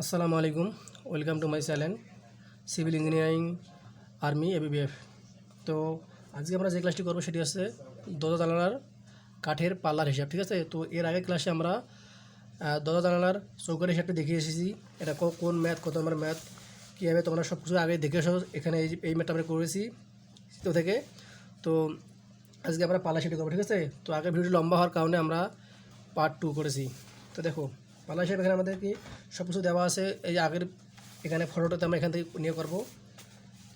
আসসালামু আলাইকুম। Welcome to my channel civil engineering army ABBF তো আজকে আমরা যে ক্লাসটি করব সেটি হচ্ছে দরজা জানালার কাঠের পাল্লার হিসাব, ঠিক আছে? তো এর আগের ক্লাসে আমরা দরজা জানালার চৌকার হিসাবটা দেখিয়ে এসেছি। এটা কোন ম্যাথ কত নম্বর ম্যাথ কীভাবে তোমরা সব কিছু আগে দেখে এসো এখানে এই এই ম্যাথটা আমরা করেছি তো থেকে। তো আজকে আমরা পাল্লা সেটি করব, ঠিক আছে? তো আগে ভিডিও লম্বা হওয়ার কারণে আমরা পার্ট টু করেছি। তো দেখো পাল্লা হিসেবে এখানে আমাদেরকে সব কিছু দেওয়া আছে। এই আগের এখানে ফটোটাতে আমরা এখান থেকে নিয়ে করব।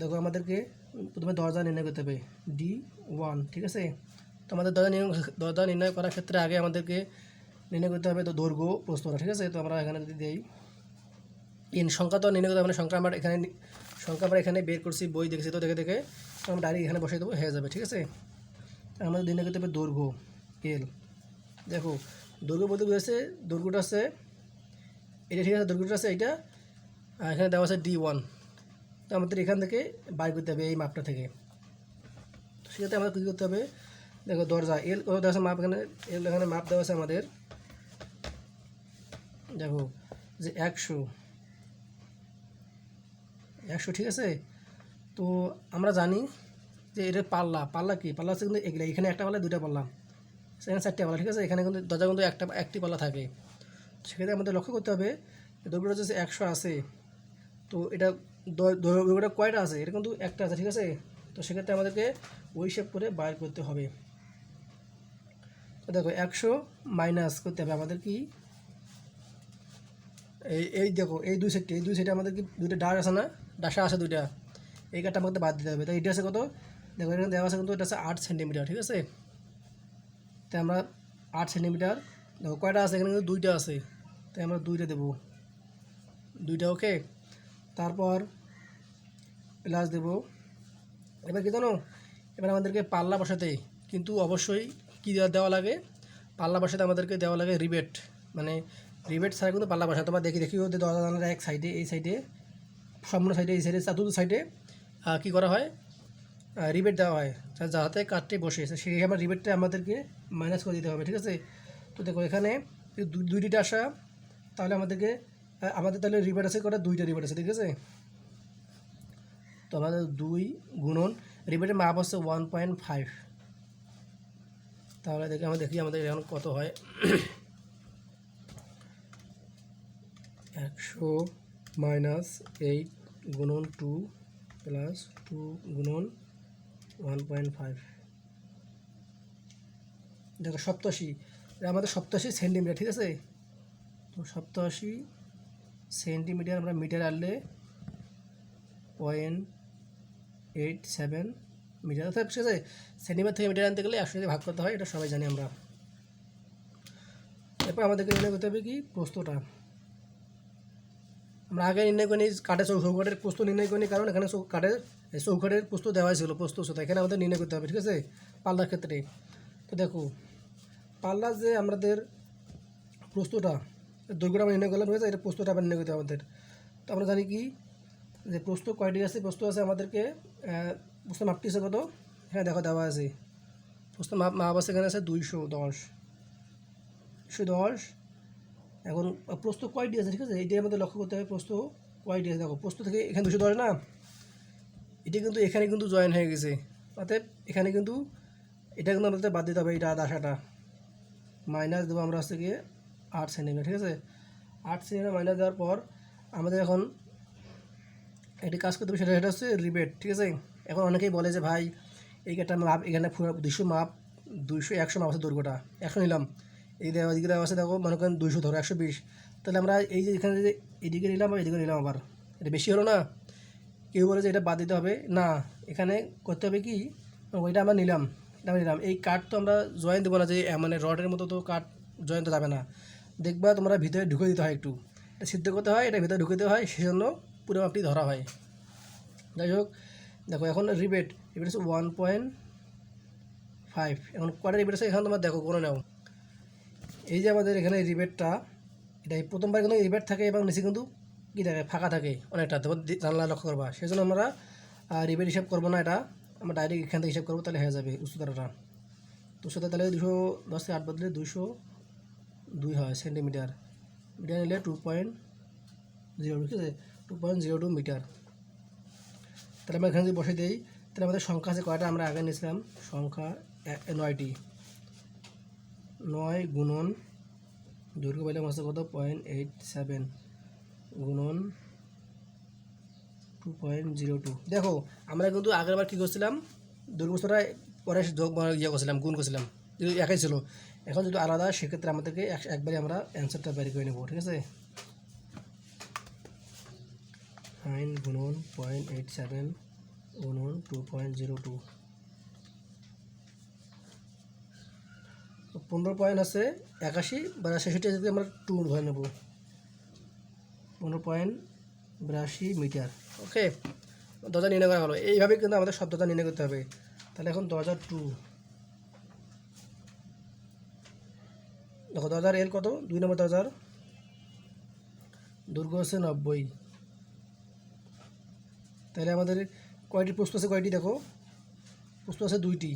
দেখো আমাদেরকে প্রথমে দরজা নির্ণয় করতে হবে। ডি ওয়ান ঠিক আছে? তো আমাদের দরজা নির্ণয় দরজা নির্ণয় করার ক্ষেত্রে আগে আমাদেরকে নির্ণয় করতে হবে তো দৈর্ঘ্য প্রস্তরা ঠিক আছে? তো আমরা এখানে যদি দিই। ইন সংখ্যা তো নির্ণয় করতে হবে সংখ্যা আমরা এখানে সংখ্যা আমরা এখানে বের করছি, বই দেখেছি তো দেখে দেখে। আমরা ডাইরেক্ট এখানে বসিয়ে দেবো, হয়ে যাবে, ঠিক আছে? আমাদের নির্ণয় করতে হবে দৈর্ঘ্য এল দেখো দৈর্ঘ্য বলতে বুঝেছে দৈর্ঘ্যটা আছে, এটা ঠিক আছে দৈর্ঘ্যটা আছে, এটা এখানে দেওয়া আছে ডি ওয়ান তো আমাদের এখান থেকে বাই করতে হবে এই মাপটা থেকে। তো সেক্ষেত্রে আমাদের কী করতে হবে? দেখো দরজা এল কত দেওয়া আছে মাপ এখানে এল এখানে মাপ দেওয়া আছে আমাদের। দেখো, যে একশো। একশো ঠিক আছে? তো আমরা জানি যে এটা পাল্লা পাল্লা কি? পাল্লা হচ্ছে কিন্তু এগুলো, এখানে একটা পাল্লা, দুইটা পাল্লা। সেখানে চারটে পাল্লা ঠিক আছে? এখানে কিন্তু দরজা কিন্তু একটা, একটি পাল্লা থাকে। সেক্ষেত্রে আমাদের লক্ষ্য করতে হবে দৈর্ঘ্যটা হচ্ছে একশো আছে। তো এটা দৈর্ঘ্যটা কয়টা আছে? এটা কিন্তু একটা আছে, ঠিক আছে? তো সেক্ষেত্রে আমাদেরকে ওই হিসেব করে বাইর করতে হবে। দেখো, একশো মাইনাস করতে হবে আমাদের কি? এই এই দেখো, এই দুই সেটটি এই দুই সেটে আমাদের কি দুইটা ডার আছে না? ডাসা আছে দুইটা। এই কাঠটা আমাদের বাদ দিতে হবে। তো এটা আছে কত? দেখো, এখানে দেওয়া আছে কিন্তু এটা আছে আট সেন্টিমিটার ঠিক আছে? তাই আমরা আট সেন্টিমিটার। দেখো, কয়টা আছে? এখানে কিন্তু দুইটা আছে। তাই আমরা দুইটা দেবো। দুইটা, ওকে? তারপর প্লাস দেব। এবার কি জানো? এবার আমাদেরকে পাল্লা বসাতে। কিন্তু অবশ্যই কী দেওয়া দেওয়া লাগে? পাল্লা বসাতে আমাদেরকে দেওয়া লাগে রিবেট। মানে রিবেট ছাড়া কিন্তু পাল্লা বসাতে তোমরা দেখি দেখি ওদের দরজা জানালার এক সাইডে এই সাইডে সম্পূর্ণ সাইডে এই সাইডে চতুর্থ সাইডে কী করা হয়? রিবেট দেওয়া হয়। যা- যাতে কাঠটি বসে সেই আমার রিবেটটা আমাদেরকে মাইনাস করে দিতে হবে, ঠিক আছে? তো দেখো, এখানে যদি দু- দুইটা আসা, তাহলে আমাদেরকে আমাদের তাহলে রিবেট আছে কটা? দুইটা রিবেট আছে, ঠিক আছে? তো আমাদের দুই গুণন রিবেটের মাপ হচ্ছে ওয়ান পয়েন্ট ফাইভ তাহলে দেখি, আমরা দেখি আমাদের এখন কত হয়। একশো মাইনাস এইট গুণন টু প্লাস টু গুণন ওয়ান পয়েন্ট ফাইভ দেখো সপ্তাশি আমাদের সপ্তাশি সেন্টিমিটার ঠিক আছে? তো সপ্তাশি সেন্টিমিটার আমরা মিটার আনলে পয়েন্ট এইট সেভেন মিটার অর্থাৎ ঠিক আছে সেন্টিমিটার থেকে মিটার আনতে গেলে দিয়ে ভাগ করতে হয়, এটা সবাই জানি আমরা। এরপর আমাদেরকে নির্ণয় করতে হবে কি প্রস্তটা আমরা আগে নির্ণয় করি কাঠের চৌ চৌকাঠের প্রস্ত নির্ণয় করি কারণ এখানে কাঠের এই চৌকাঠের প্রস্ত দেওয়া ছিল প্রস্ত সুতা এখানে আমাদের নির্ণয় করতে হবে ঠিক আছে? পাল্লার ক্ষেত্রে। তো দেখো পাল্লার যে আমাদের প্রস্তটা দৈর্ঘ্যটা আমরা নির্ণয় করলাম ঠিক আছে? এটা প্রস্তটা আবার নির্ণয় করতে আমাদের। তো আমরা জানি কি? যে প্রস্ত কয়টি আছে? প্রস্ত আছে আমাদেরকে আহ, প্রস্ত মাপটি আছে কত? হ্যাঁ দেখো দেওয়া আছে। প্রস্ত মাপ মাপ আছে এখানে আছে দুইশো দশ। দুশো দশ এখন প্রস্ত কয়টি আছে, ঠিক আছে? এইটাই আমাদের লক্ষ্য করতে হবে প্রস্ত কয়টি আছে, দেখো প্রস্ত থেকে এখানে দুশো দশ না? এটা কিন্তু এখানে কিন্তু জয়েন হয়ে গেছে। অতএব এখানে কিন্তু এটা কিন্তু আমাদের বাদ দিতে হবে এটা দাসাটা মাইনাস দেবো আমরা হচ্ছে গিয়ে আট সেন্টিমিটার, ঠিক আছে? আট সেন্টিমিটার মাইনাস দেওয়ার পর আমাদের এখন একটি কাজ করতে হবে, সেটা সেটা হচ্ছে রিবেট, ঠিক আছে? এখন অনেকেই বলে যে, ভাই, এই মাপ, এখানে দুশো মাপ, দুইশো, একশো মাপ আছে দৈর্ঘ্যটা একশো নিলাম। এই দেওয়া এদিকে আছে, দেখো, মনে করেন দুইশো ধরো, একশো বিশ। তাহলে আমরা এই যে এখানে যে এদিকে নিলাম এদিকে নিলাম আবার। এটা বেশি হলো না? কেউ বলে যে এটা বাদ দিতে হবে। না, এখানে করতে হবে কি? ওইটা আমরা নিলাম, এটা নিলাম। এই কাঠ তো আমরা জয়েন দেবো না যে মানে রডের মতো তো কাঠ জয়েন তো যাবে না। দেখবা তোমরা ভিতরে ঢুকে দিতে হয় একটু। এটা সিদ্ধ করতে হয়, এটা ভিতরে ঢুকে দিতে হয়, সেজন্য পুরো মাপটি ধরা হয়। যাই হোক, দেখো, এখন রিবেট রিবেট হচ্ছে ওয়ান পয়েন্ট ফাইভ এখন কটা রিবেট আছে? এখানে তোমার দেখো কোনো নাও। এই যে আমাদের এখানে রিবেটটা এটা প্রথমবার কিন্তু রিবেট থাকে এবং নিচে কিন্তু কী থাকে, ফাঁকা থাকে অনেকটা জানলা লক্ষ্য করবা। সেই জন্য আমরা রিবেট হিসাব করব না এটা, আমরা ডাইরেক্ট এখান থেকে হিসাব করব, তাহলে হয়ে যাবে উচ্চতাটা। উচ্চতা তাহলে দুশো দশ থেকে আট বদলে দুশো দুই হয় সেন্টিমিটার। মিটার নিলে টু পয়েন্ট জিরো ঠিক আছে? Two point zero two metre. তাহলে আমরা এখানে যদি বসে দিই, তাহলে আমাদের সংখ্যা আছে কয়টা? আমরা আগে নিয়েছিলাম, সংখ্যা নয়টি। নয় গুণন দৈর্ঘ্য পাইলাম আছে কত? Point eight seven. গুণন টু পয়েন্ট জিরো টু। দেখো, আমরা কিন্তু আগের বার কী করছিলাম? দৈর্ঘ্যটা পরে যোগ ইয়ে করছিলাম, গুণ করছিলাম। একাই ছিল। এখন যদি আলাদা, সেক্ষেত্রে আমাদেরকে একবারে আমরা অ্যান্সারটা বের করে নেব, ঠিক আছে? নাইন গুণন পয়েন্ট এইট সেভেন, গুণন টু পয়েন্ট জিরো টু। পনেরো পয়েন্ট আছে একাশি বা ছেষট্টি যদি আমরা টু ধরে নেব। পনেরো পয়েন্ট বিরাশি মিটার। ওকে দরজা নির্ণয় করা হলো। এইভাবে কিন্তু আমাদের শব্দটা নির্ণয় করতে হবে। তাহলে এখন দরজা টু দেখো, দরজার এল কত? দুই নম্বর দরজার। দৈর্ঘ্য হচ্ছে নব্বই। তাহলে আমাদের কয়টি প্রশ্ন আছে, কয়টি দেখো? প্রশ্ন আছে দুইটি।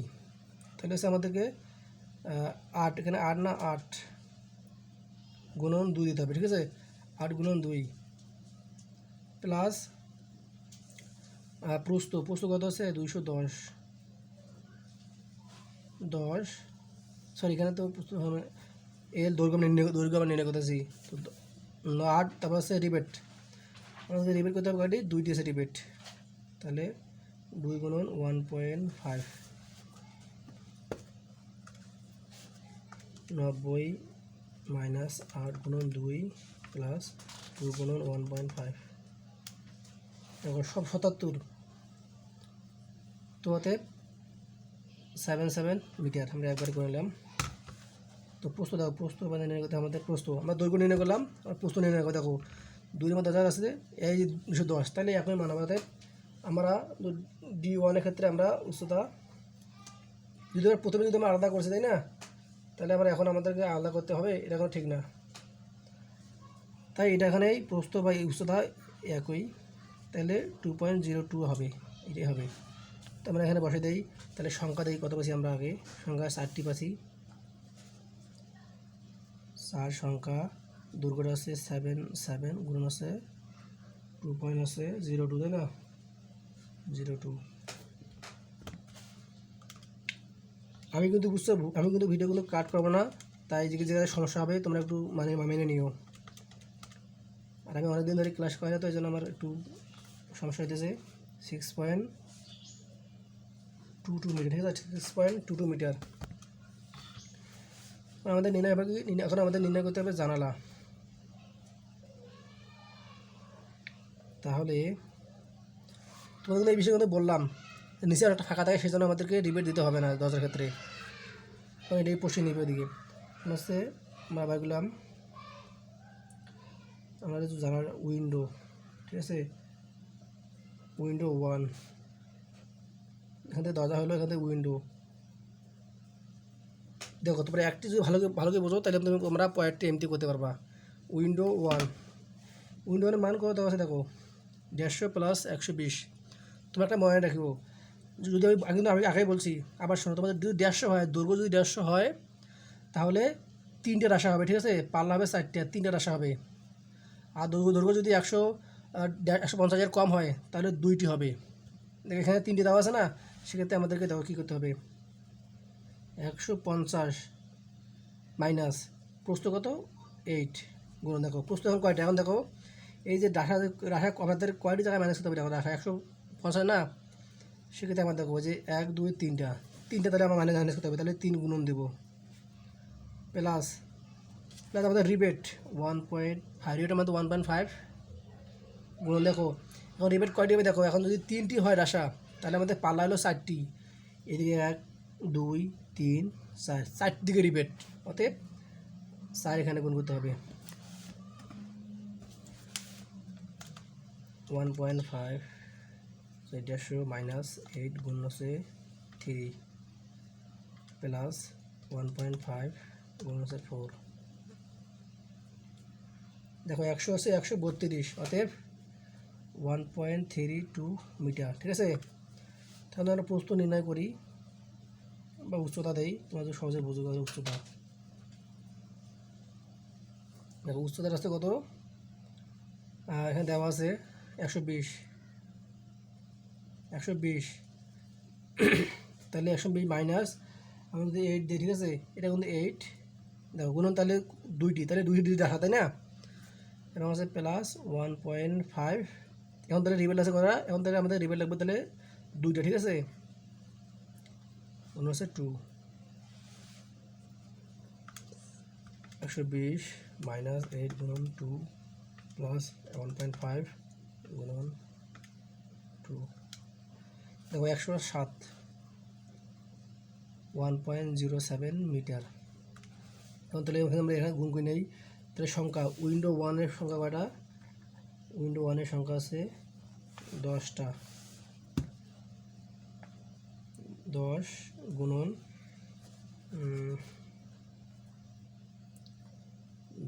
তাহলে হচ্ছে আমাদেরকে আট, এখানে আট না আট? গুণন দুই দিতে হবে, ঠিক আছে? আট গুণন দুই প্লাস প্রস্ত প্রস্ত কত আছে? দুইশো দশ। দশ সরি এখানে তো প্রস্ত হবে এল দৈর্ঘ্য নির্ণয়, দৈর্ঘ্য আমরা নির্ণয় করতেছি। তো আট, তারপর আছে রিবেট। আমাদের রিবেট করতে হবে কয়টি? দুইটি আছে রিবেট। তাহলে দুই গুণন ওয়ান পয়েন্ট ফাইভ। নব্বই মাইনাস আট গুণন দুই প্লাস দুই গুণন ওয়ান পয়েন্ট ফাইভ। দেখো সব সাতাত্তর তো অতএব সেভেন সেভেন মিটার, আমরা একবার করে নিলাম। তো প্রস্ত দেখো প্রস্ত মানে নির্ণয় করতে আমাদের প্রস্ত আমরা দৈর্ঘ্য নির্ণয় করলাম, আর প্রস্ত নির্ণয় করে, দেখো। দুই নম্বর দশ আছে এই দুশো দশ, তাহলে একই মান আমাদের আমরা ডি ওয়ানের ক্ষেত্রে আমরা উচ্চতা, যদি প্রথমে যদি আমরা আলাদা করছি, তাই না? তাহলে আমরা এখন আমাদেরকে আলাদা করতে হবে, এটা কোনো ঠিক না। তাই এটা এখানে প্রস্থ বা উচ্চতা একই, তাহলে টু পয়েন্ট জিরো টু হবে, এটাই হবে। তো আমরা এখানে বসে দিই, তাহলে সংখ্যা দিই কত পাচ্ছি আমরা আগে? সংখ্যা চারটি পাচ্ছি। চার সংখ্যা দুর্গটা আছে সেভেন সেভেন গুণ আছে টু পয়েন্ট আছে জিরো টু তাই না? জিরো টু আমি কিন্তু বুঝতে আমি কিন্তু ভিডিওগুলো কাট করব না। তাই যে জায়গায় সমস্যা হবে, তোমরা একটু মানে মেনে নিও। আর আমি অনেকদিন ধরে ক্লাস করি না, তো এই জন্য আমার একটু সমস্যা হইতেছে। Six point two two metre ঠিক আছে? Six point two two metre আমাদের নির্ণয় এখন আমাদের নির্ণয় করতে হবে জানালা। তাহলে তোমাদের এই বিষয়ে বললাম। নিচে একটা ফাঁকা থাকে সেই জন্য আমাদেরকে রিবেট দিতে হবে না দরজার ক্ষেত্রে। কারণ এটাই পশে নিবে ওদিকে। হচ্ছে আমরা গেলাম, আমরা জানার উইন্ডো ঠিক আছে? উইন্ডো ওয়ান এখান থেকে দরজা হলো এখান থেকে উইন্ডো দেখো, তোমরা একটি যদি ভালো ভালো করে বোঝো, তাহলে তুমি তোমরা পয়েন্টটি এমটি করতে পারবা। উইন্ডো ওয়ান উইন্ডো ওয়ানের মান কত আছে দেখো? দেড়শো প্লাস একশো বিশ। তুমি একটা মনে রাখিব যদি আমি, কিন্তু আমি আগেই বলছি, আবার শোনো, তোমাদের যদি দেড়শো হয় দৈর্ঘ্য যদি দেড়শো হয়, তাহলে তিনটে রাশা হবে, ঠিক আছে? পাল্লা হবে চারটে, তিনটে রাশা হবে। আর দৈর্ঘ্য দৈর্ঘ্য যদি একশো একশো পঞ্চাশের কম হয়, তাহলে দুইটি হবে। দেখ, এখানে তিনটে দেওয়া আছে না? সেক্ষেত্রে আমাদেরকে দেখো কী করতে হবে। একশো পঞ্চাশ মাইনাস প্রস্ত কত? এইট। গুণ দেখো প্রস্ত এখন কয়টা? এখন দেখো, এই যে ডাসা রাশা আমাদের কয়টি জায়গায় ম্যানেজ করতে হবে? দেখো, রাশা একশো পঞ্চাশ না? সেক্ষেত্রে আমার দেখো যে এক, দুই, তিনটা। তিনটা তাহলে আমার ম্যানেজ ম্যানেজ করতে হবে, তাহলে তিন গুণন দেবো। প্লাস প্লাস আমাদের rebate one point five rebate আমাদের ওয়ান পয়েন্ট ফাইভ গুণন দেখো, এখন রিবেট কয়টি হবে দেখো, এখন যদি তিনটি হয় রাশা, তাহলে আমাদের পাল্লা হলো চারটি। এদিকে এক, দুই, তিন, চার, চারদিকে রিবেট। অতএব, চার এখানে গুণ করতে হবে। ওয়ান পয়েন্ট ফাইভ দেড়শো মাইনাস এইট গুণ হচ্ছে three plus one point five গুণ হচ্ছে ফোর। দেখো একশো আছে একশো বত্রিশ, অতএব one point three two metre, ঠিক আছে? তাহলে আমরা প্রস্তুত নির্ণয় করি বা উচ্চতা দেই যদি সহজে বুঝতে পারো উচ্চতা। দেখো উচ্চতার আছে কত? এখানে দেওয়া আছে একশো বিশ। একশো বিশ। তাহলে একশো বিশ মাইনাস আমি যদি এইট দিই ঠিক আছে? এটা কিন্তু এইট দেখো, গুণন তাহলে দুইটি তাহলে দুইটি দুইটি দেখা, তাই না? এবং আছে প্লাস ওয়ান পয়েন্ট ফাইভ এখন তাহলে রিবেল আছে করা এখন তাহলে আমাদের রিবেল লাগবে তাহলে দুইটা, ঠিক আছে? অন্য আছে টু একশো বিশ মাইনাস এইট গুণন two plus one point five গুণন দেখো একশো সাত one point zero seven metre এখন তাহলে আমরা এখানে গুণ নেই। তাহলে সংখ্যা উইন্ডো ওয়ানের সংখ্যা কয়টা? উইন্ডো ওয়ানের সংখ্যা আছে দশটা। দশ গুণন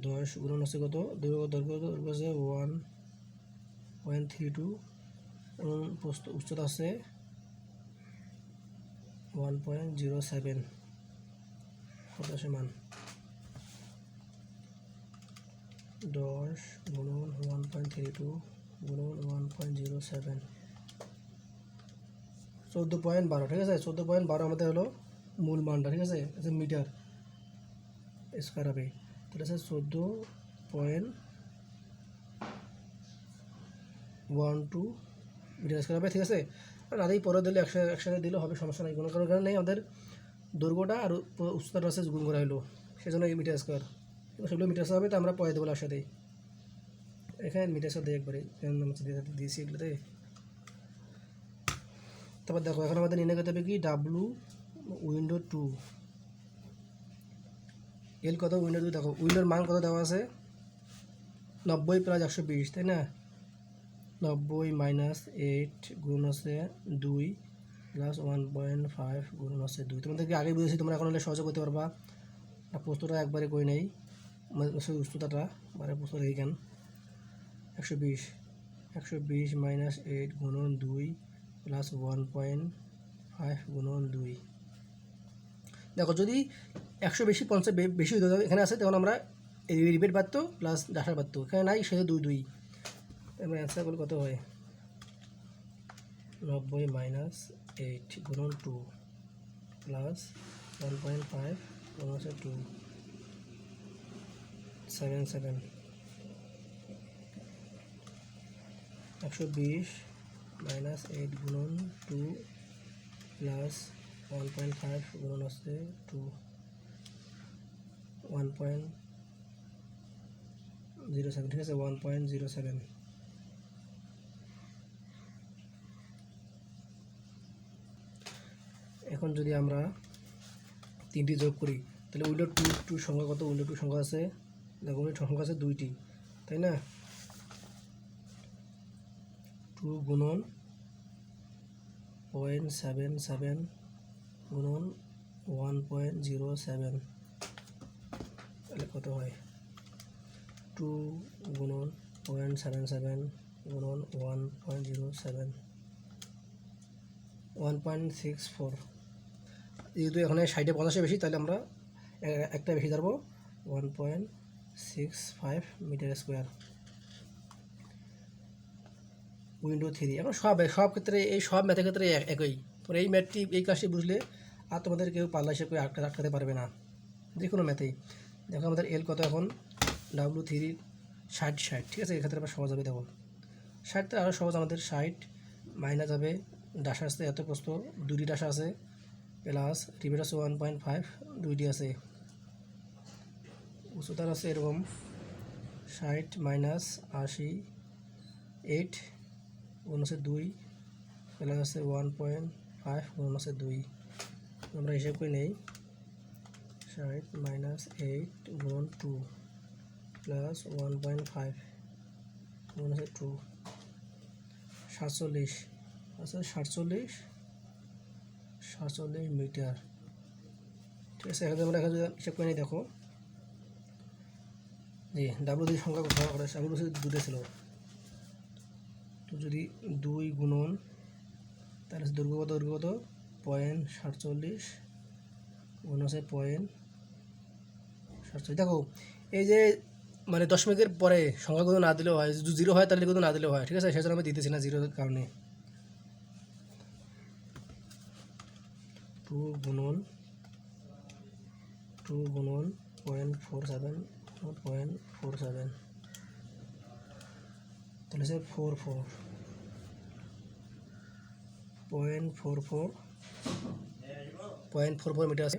দশ গুণন আছে কত? দৈর্ঘ্য দৈর্ঘ্য দৈর্ঘ্য আছে ওয়ান পয়েন্ট থ্রি টু এবং উচ্চতা আছে ওয়ান পয়েন্ট জিরো সেভেন কত সমান? দশ গুণন ওয়ান পয়েন্ট থ্রি টু গুণন ওয়ান পয়েন্ট জিরো সেভেন চোদ্দ পয়েন্ট বারো, ঠিক আছে? চোদ্দ পয়েন্ট বারো আমাদের হলো মূল মানটা, ঠিক আছে? আছে মিটার স্কোয়ার হবে। তাহলে আছে চোদ্দ point one two metre square হবে, ঠিক আছে? আদেই পরে দিলে একসাথে একসাথে দিলে হবে, সমস্যা নাই। কোনো কারণ নেই আমাদের দৈর্ঘ্যটা আর উ- উচ্চতাটা আছে গুণ করা হলো সেজন্য এই মিটার স্কোয়ার সেগুলো মিটার হবে, তো আমরা পরে দেবো একসাথেই এখানে মিটার স্কোয়ার দিই একবারে দিয়ে- দিয়েছি এগুলোতে। তারপর দেখো, এখন আমাদের নির্ণয় করতে হবে কি? ডাব্লু উইন্ডো টু এল কত? উইন্ডো টু দেখো। উইন্ডোর মান কত দেওয়া আছে? নব্বই প্লাস একশো বিশ, তাই না? নব্বই মাইনাস এইট গুণ আছে দুই প্লাস ওয়ান পয়েন্ট ফাইভ গুণ আছে দুই। তোমাদেরকে আগে বুঝেছি, তোমরা এখন হলে সহজে করতে পারবা। প্রশ্নটা একবারে কই নেই উচ্চতাটা মানে প্রশ্ন রেখে কেন। একশো বিশ একশো বিশ মাইনাস এইট গুণন দুই প্লাস ওয়ান পয়েন্ট ফাইভ গুণন দুই। দেখো, যদি একশো বেশি পঞ্চাশ বেশি এখানে আছে, তখন আমরা এই রিবেট বাড়তো প্লাস ডাসার বাড়তো এখানে নাই, সেটা দুই দুই। অ্যান্সার করলে কত হয়? নব্বই মাইনাস এইট গুণন two plus one point five গুণ হচ্ছে টু সেভেন সেভেন একশো বিশ মাইনাস এইট গুণন two plus one point five গুণন হচ্ছে two one point zero seven ঠিক আছে ওয়ান পয়েন্ট জিরো সেভেন এখন যদি আমরা তিনটি যোগ করি, তাহলে উইন্ডো টু টু সংখ্যা কত? উইন্ডো টু সংখ্যা আছে দেখো উইন্ডো সংখ্যা আছে দুইটি, তাই না? টু গুণন পয়েন্ট সেভেন সেভেন গুণন ওয়ান পয়েন্ট জিরো সেভেন, তাহলে কত হয়? টু গুণন পয়েন্ট সেভেন সেভেন গুণন one point zero seven, one point six four. যেহেতু এখানে সাইডে পঞ্চাশে বেশি, তাহলে আমরা একটা বেশি ধরবো। One point six five metre square window three এখন সব সব ক্ষেত্রে, এই সব ম্যাথের ক্ষেত্রে এক- একই। তোমরা এই ম্যাথটি এই কাজটি বুঝলে আর তোমাদের কেউ পাল্লা হিসেবে আটকা, আটকাতে পারবে না। যে কোনো ম্যাথেই দেখো আমাদের এল কত এখন? ডাব্লু থ্রি ষাট ষাট। ঠিক আছে? এক্ষেত্রে আমরা সহজ হবে দেখো ষাটটা আরও সহজ আমাদের। ষাট মাইনাস হবে ডাসা আসতে এত প্রস্ত দুটি ডাসা আছে প্লাস রিবেট আছে ওয়ান পয়েন্ট ফাইভ দুইটি আছে। উচ্চতার আছে এরকম ষাট মাইনাস আশি, এইট গুণ আছে দুই, প্লাস আছে ওয়ান পয়েন্ট ফাইভ গুণ আছে দুই। আমরা হিসাব করে নেই। ষাট মাইনাস এইট গুণ two, plus one point five গুণ আছে টু। সাতচল্লিশ আছে সাতচল্লিশ সাতচল্লিশ মিটার। ঠিক আছে, এখানে আমরা এখানে যদি হিসাব করে নিই দেখো। জি ডাব্লু দি সংখ্যা কোথাও করে ডাব্লু দুটো ছিল। তো যদি দুই গুণন, তাহলে দৈর্ঘ্য কত? পয়েন্ট সাতচল্লিশ গুণ আছে পয়েন্ট সাতচল্লিশ। দেখো, এই যে মানে দশমিকের পরে সংখ্যাগুলো না দিলেও হয়, যদি জিরো হয় তাহলে কিন্তু না দিলেও হয়, ঠিক আছে? সেজন্য আমি দিতেছি না জিরোর কারণে। টু গুণন টু গুণন point four seven point four seven তাহলে হচ্ছে four four point four four point four four metre আছে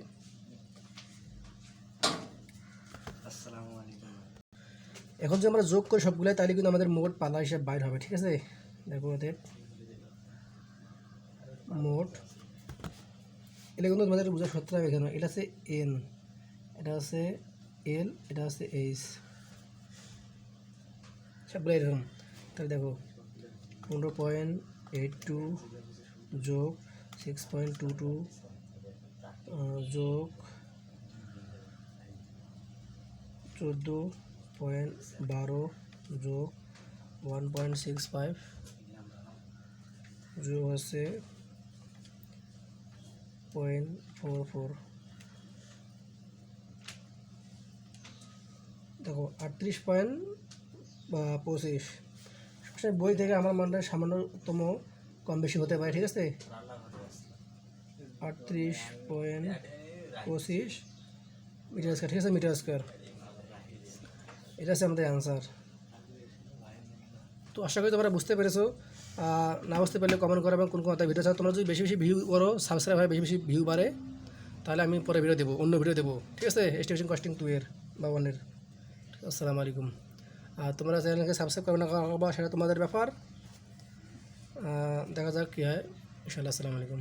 এখন যদি আমরা যোগ করি সবগুলো তাহলে কিন্তু আমাদের মোট পাল্লা হিসাব বাইর হবে ঠিক আছে? দেখো ওদের মোট এটা কিন্তু তোমাদের বোঝার সত্য হবে এখানে এটা হচ্ছে এন এটা হচ্ছে এল এটা হচ্ছে এইচ সবগুলো এরকম তাহলে দেখো, পনেরো পয়েন্ট এইট টু যোগ সিক্স পয়েন্ট টু টু যোগ চোদ্দ পয়েন্ট বারো যোগ ওয়ান পয়েন্ট সিক্স ফাইভ, যোগ হচ্ছে পয়েন্ট ফোর ফোর। দেখো, আটত্রিশ পয়েন্ট বা পঁচিশ। সবসময় বই থেকে আমার মানটা সামান্যতম কম বেশি হতে পারে, ঠিক আছে? আটত্রিশ পয়েন্ট পঁচিশ মিটার স্কোয়ার, ঠিক আছে? Metre square. এটা হচ্ছে আমাদের অ্যান্সার তো আশা করি তোমরা বুঝতে পেরেছ না বুঝতে পারলে কমেন্ট করো এবং কোন কোন ভিডিও চাও তোমরা যদি বেশি বেশি ভিউ করো সাবস্ক্রাইব হয়, বেশি বেশি ভিউ বাড়ে, তাহলে আমি পরে ভিডিও দেবো, অন্য ভিডিও দেবো। ঠিক আছে? স্টেশন কস্টিং টু এর বা ওয়ানের আসসালামু আলাইকুম। আর তোমরা চ্যানেলকে সাবস্ক্রাইব করবে না, করবা, সেটা তোমাদের ব্যাপার। দেখা যাক কী হয়। ইনশাল্লাহ আসসালামু আলাইকুম।